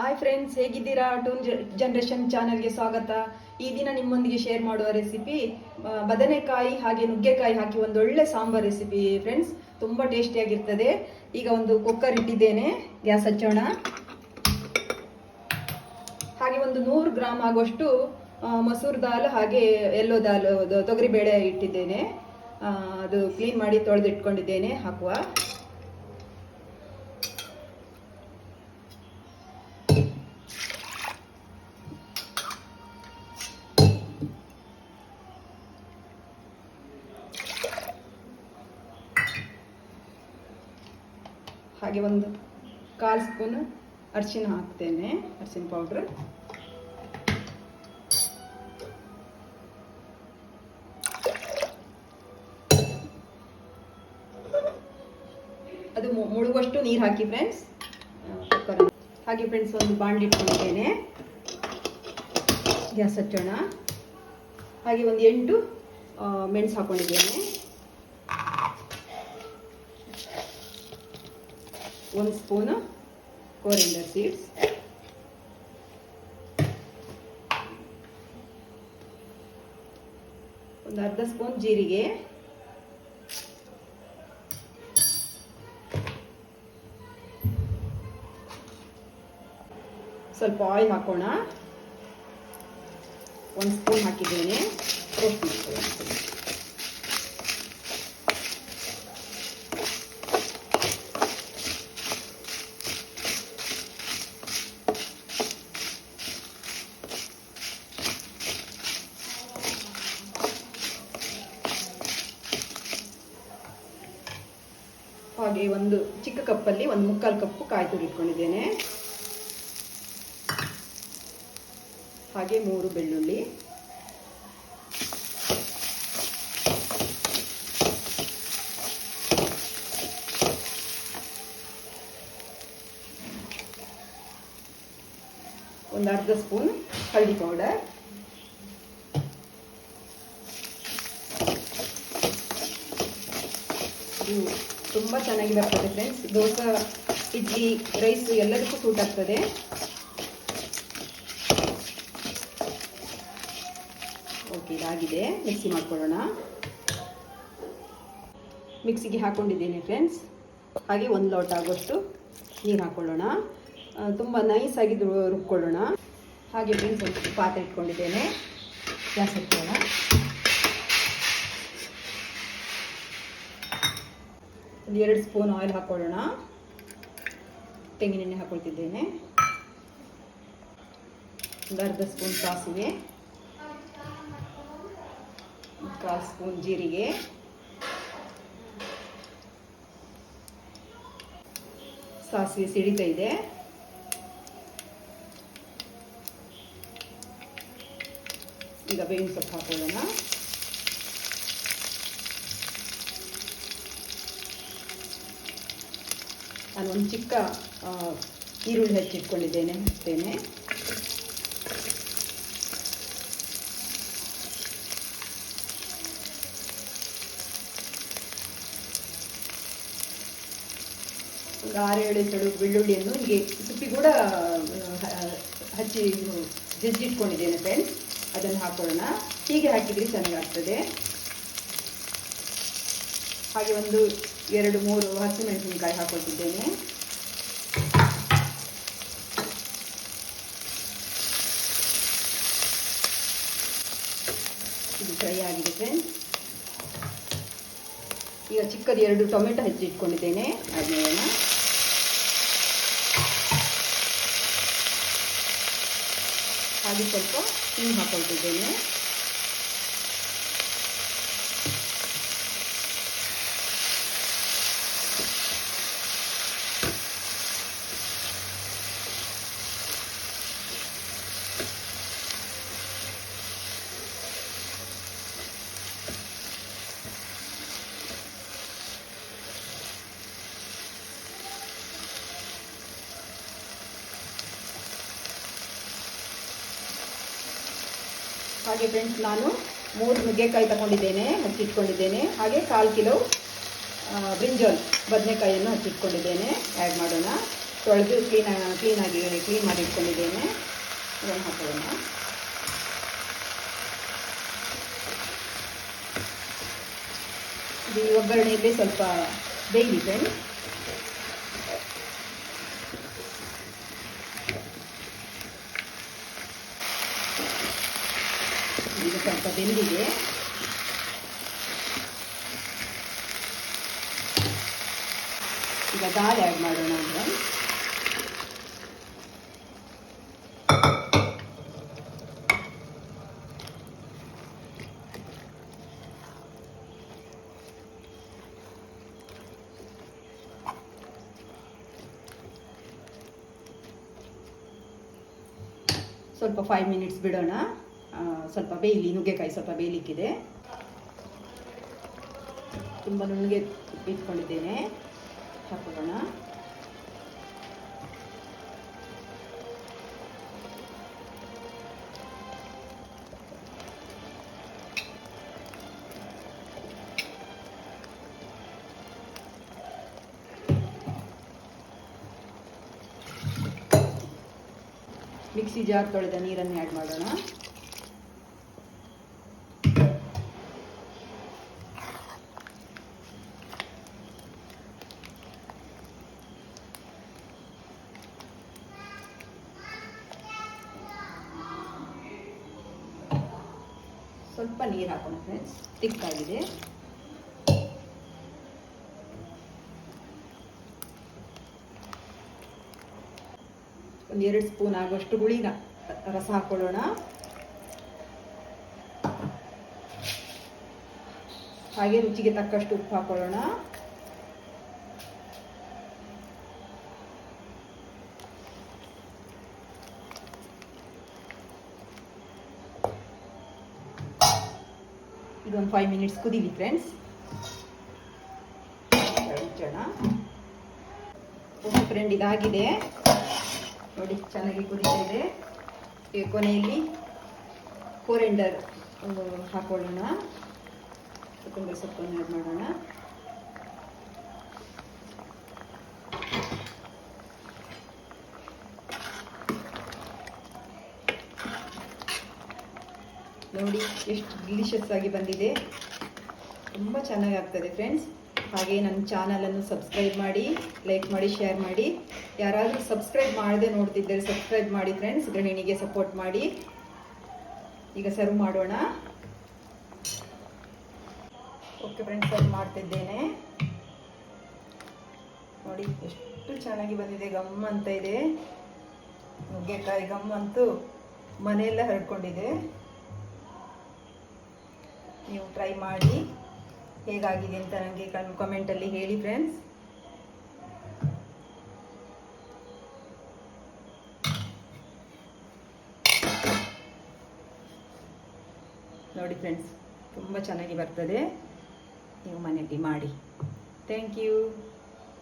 Hi friends ಹೇಗಿದ್ದೀರಾ? Toon generation ಚಾನೆಲ್ಗೆ ಸ್ವಾಗತ. ಈ ದಿನ ನಿಮ್ಮೊಂದಿಗೆ ಶೇರ್ ಮಾಡುವ ರೆಸಿಪಿ ಬದನೆಕಾಯಿ ಹಾಗೆ ನುಗ್ಗೆಕಾಯಿ ಹಾಕಿ ಒಂದು ಒಳ್ಳೆ ಸಾಂಬಾರ್ ರೆಸಿಪಿ ಫ್ರೆಂಡ್ಸ್ ತುಂಬ ಟೇಸ್ಟಿಯಾಗಿರ್ತದೆ ಈಗ ಒಂದು ಕುಕ್ಕರ್ ಇಟ್ಟಿದ್ದೇನೆ, ಗ್ಯಾಸ್ ಹಚ್ಚೋಣ. ಹಾಗೆ ಒಂದು ನೂರು ಗ್ರಾಮ್ ಆಗುವಷ್ಟು ಮಸೂರ್ ದಾಲ್ ಹಾಗೆ ಎಲ್ಲೋ ದಾಲ್ ತೊಗರಿಬೇಳೆ ಇಟ್ಟಿದ್ದೇನೆ. ಅದು ಕ್ಲೀನ್ ಮಾಡಿ ತೊಳೆದಿಟ್ಕೊಂಡಿದ್ದೇನೆ, ಹಾಕುವ. ಹಾಗೆ ಒಂದು ಕಾಲು ಸ್ಪೂನ್ ಅರಿಶಿನ ಹಾಕ್ತೇನೆ, ಅರಿಶಿನ ಪೌಡ್ರ್ ಅದು ಮುಳುಗುವಷ್ಟು ನೀರು ಹಾಕಿ ಫ್ರೆಂಡ್ಸ್ ಹಾಗೆ ಫ್ರೆಂಡ್ಸ್ ಒಂದು ಬಾಂಡ್ಲಿ ಇಟ್ಕೊಂಡಿದ್ದೇನೆ. ಗ್ಯಾಸ್ ಹಚ್ಚೋಣ. ಹಾಗೆ ಒಂದು ಎಂಟು ಮೆಣಸು ಹಾಕೊಂಡಿದ್ದೇನೆ. ಒಂದು ಸ್ಪೂನು ಕೋರಿಂಡರ್ ಸೀಡ್ಸ್. ಒಂದು ಅರ್ಧ ಸ್ಪೂನ್ ಜೀರಿಗೆ. ಸ್ವಲ್ಪ ಆಯಿಲ್ ಹಾಕೋಣ. ಒಂದು ಸ್ಪೂನ್ ಹಾಕಿದ್ದೇನೆ ರೋಸ್ಟ್ ಮಾಡ್ಕೊಳ್ಳೋಣ ಹಾಗೆ ಒಂದು ಚಿಕ್ಕ ಕಪ್ಪಲ್ಲಿ ಒಂದು ಮುಕ್ಕಾಲು ಕಪ್ಪು ಕಾಯಿ ತುರಿ ಇಟ್ಕೊಂಡಿದ್ದೇನೆ. ಹಾಗೆ ಮೂರು ಬೆಳ್ಳುಳ್ಳಿ. ಒಂದು ಅರ್ಧ ಸ್ಪೂನ್ ಹಳದಿ ಪೌಡರ್. ಇದು ತುಂಬ ಚೆನ್ನಾಗಿ ಬರ್ತದೆ ಫ್ರೆಂಡ್ಸ್ ದೋಸೆ ಇಡ್ಲಿ ರೈಸ್ ಎಲ್ಲದಕ್ಕೂ ಸೂಟ್ ಆಗ್ತದೆ. ಓಕೆ ಇದಾಗಿದೆ. ಮಿಕ್ಸಿ ಮಾಡ್ಕೊಳ್ಳೋಣ. ಮಿಕ್ಸಿಗೆ ಹಾಕೊಂಡಿದ್ದೇನೆ ಫ್ರೆಂಡ್ಸ್ ಹಾಗೆ ಒಂದು ಲೋಟ ಆಗೋಷ್ಟು ನೀರು ಹಾಕೊಳ್ಳೋಣ. ಆ, ತುಂಬ ನೈಸಾಗಿ ರುಬ್ಕೊಳ್ಳೋಣ. ಹಾಗೆ ಫ್ರೆಂಡ್ಸ್ ಒಂದು ಪಾತ್ರೆ ಇಟ್ಕೊಂಡಿದ್ದೇನೆ. ಗ್ಯಾಸ್ ಹಚ್ಚೋಣ ಒಂದು ಎರಡು ಸ್ಪೂನ್ ಆಯಿಲ್ ಹಾಕೊಳ್ಳೋಣ. ತೆಂಗಿನೆಣ್ಣೆ ಹಾಕ್ಕೊಳ್ತಿದ್ದೇನೆ ಒಂದು ಅರ್ಧ ಸ್ಪೂನ್ ಸಾಸಿವೆ. ಕಾಲು ಸ್ಪೂನ್ ಜೀರಿಗೆ. ಸಾಸಿವೆ ಸಿಡಿತಾ ಇದೆ. ಈಗ ಬೇವಿನ ಸೊಪ್ಪು ಹಾಕೊಳ್ಳೋಣ. ನಾನು ಒಂದು ಚಿಕ್ಕ ಈರುಳ್ಳಿ ಹೆಚ್ಚಿಟ್ಕೊಂಡಿದ್ದೇನೆ ಹಾಕ್ತೇನೆ ಒಂದು ಆರು ಏಳು ಬೆಳ್ಳುಳ್ಳಿಯನ್ನು ಹೀಗೆ ಸುಪ್ಪಿ ಕೂಡ ಹಚ್ಚಿ ಜಜ್ಜಿಟ್ಕೊಂಡಿದ್ದೇನೆ ಫ್ರೆಂಡ್ಸ್ ಅದನ್ನು ಹಾಕೊಳ್ಳೋಣ. ಹೀಗೆ ಹಾಕಿದರೆ ಚೆನ್ನಾಗಾಗ್ತದೆ. ಹಾಗೆ ಒಂದು ಎರಡು, ಮೂರು ಹಸಿಮೆಣಸಿನಕಾಯಿ ಹಾಕೊಳ್ತಿದ್ದೇನೆ. ಇದು ಫ್ರೈ ಆಗಿದೆ. ಈಗ ಚಿಕ್ಕದು ಎರಡು ಟೊಮೆಟೊ ಹೆಚ್ಚಿಟ್ಕೊಂಡಿದ್ದೇನೆ ಅದನ್ನ? ಹಾಗೆ ಸ್ವಲ್ಪ ಹಿಂಗೆ ಹಾಕೊಳ್ತಿದ್ದೇನೆ. ಹಾಗೆ ಫ್ರೆಂಡ್ಸ್ ನಾನು ಮೂರು ನುಗ್ಗೆಕಾಯಿ ತಗೊಂಡಿದ್ದೇನೆ, ಹಚ್ಚಿಟ್ಕೊಂಡಿದ್ದೇನೆ. ಹಾಗೆ ಕಾಲು ಕಿಲೋ ಬ್ರಿಂಜಲ್ ಬದನೆಕಾಯಿಯನ್ನು ಹಚ್ಚಿಟ್ಕೊಂಡಿದ್ದೇನೆ. ಆ್ಯಡ್ ಮಾಡೋಣ. ತೊಳೆದು ಕ್ಲೀನ್ ಕ್ಲೀನಾಗಿ ಕ್ಲೀನ್ ಮಾಡಿ ಇಟ್ಕೊಂಡಿದ್ದೇನೆ. ಅದನ್ನು ಹಾಕೋಣ. ಇದು ಒಗ್ಗರಣೆಯಲ್ಲಿ ಸ್ವಲ್ಪ ಬೇಯಲಿ ಈಗ ಸ್ವಲ್ಪ ಬೆಂದಿದೆ ಈಗ ದಾಲ್ ಆ್ಯಡ್ ಮಾಡೋಣ ಅಂದರೆ ಸ್ವಲ್ಪ ಫೈವ್ ಮಿನಿಟ್ಸ್ ಬಿಡೋಣ. ಸ್ವಲ್ಪ ಬೇಯಲಿ, ನುಗ್ಗೆಕಾಯಿ ಸ್ವಲ್ಪ ಬೇಯಲಿಕ್ಕಿದೆ. ತುಂಬ ನುಣ್ಣಗೆ ಇಟ್ಕೊಂಡಿದ್ದೇನೆ. ಹಾಕೋಣ. ಮಿಕ್ಸಿ ಜಾರ್ ತೊಳೆದ ನೀರನ್ನು ಆ್ಯಡ್ ಮಾಡೋಣ. ಸ್ವಲ್ಪ ನೀರು ಹಾಕೋಣ ಫ್ರೆಂಡ್ಸ್ ತಿಕ್ಕಾಗಿದೆ. ಒಂದು ಎರಡು ಸ್ಪೂನ್ ಆಗುವಷ್ಟು ಹುಳಿನ ರಸ ಹಾಕೊಳ್ಳೋಣ. ಹಾಗೆ ರುಚಿಗೆ ತಕ್ಕಷ್ಟು ಉಪ್ಪು ಹಾಕೊಳ್ಳೋಣ. ಫೈವ್ ಮಿನಿಟ್ಸ್ ಕುದೀಲಿ ಫ್ರೆಂಡ್ಸ್ ಓಕೆ ಫ್ರೆಂಡ್ ಇದಾಗಿದೆ. ನೋಡಿ, ಚೆನ್ನಾಗಿ ಕುದೀತಾ ಇದೆ ಕೊನೆಯಲ್ಲಿ ಕೋರೆಂಡರ್ ಹಾಕೊಳ್ಳೋಣ. ಕೊತ್ತಂಬರಿ ಸೊಪ್ಪನ್ನು ಮಾಡೋಣ. ನೋಡಿ ಎಷ್ಟು ಡಿಲಿಷಿಯಸ್ ಆಗಿ ಬಂದಿದೆ. ತುಂಬ ಚೆನ್ನಾಗಿ ಆಗ್ತದೆ ಫ್ರೆಂಡ್ಸ್ ಹಾಗೆ ನನ್ನ ಚಾನಲನ್ನು ಸಬ್ಸ್ಕ್ರೈಬ್ ಮಾಡಿ ಲೈಕ್ ಮಾಡಿ ಶೇರ್ ಮಾಡಿ. ಯಾರಾದರೂ ಸಬ್ಸ್ಕ್ರೈಬ್ ಮಾಡದೆ ನೋಡ್ತಿದ್ದರೆ ಸಬ್ಸ್ಕ್ರೈಬ್ ಮಾಡಿ ಫ್ರೆಂಡ್ಸ್ ಗೃಹಿಣಿಗೆ ಸಪೋರ್ಟ್ ಮಾಡಿ. ಈಗ ಸರ್ವ್ ಮಾಡೋಣ. ಓಕೆ ಫ್ರೆಂಡ್ಸ್ ಸರ್ವ್ ಮಾಡ್ತಿದ್ದೇನೆ. ನೋಡಿ ಎಷ್ಟು ಚೆನ್ನಾಗಿ ಬಂದಿದೆ, ಗಮ್ ಅಂತ ಇದೆ. ನುಗ್ಗೆಕಾಯಿ ಗಮ್ ಅಂತೂ ಮನೆಯೆಲ್ಲ ಹರಡ್ಕೊಂಡಿದೆ ನೀವು ಟ್ರೈ ಮಾಡಿ ಹೇಗಾಗಿದೆ ಅಂತ ನನಗೆ ಕಮೆಂಟಲ್ಲಿ ಹೇಳಿ ಫ್ರೆಂಡ್ಸ್ ನೋಡಿ ಫ್ರೆಂಡ್ಸ್ ತುಂಬ ಚೆನ್ನಾಗಿ ಬರ್ತದೆ. ನೀವು ಮನೆಯಲ್ಲಿ ಮಾಡಿ. Thank you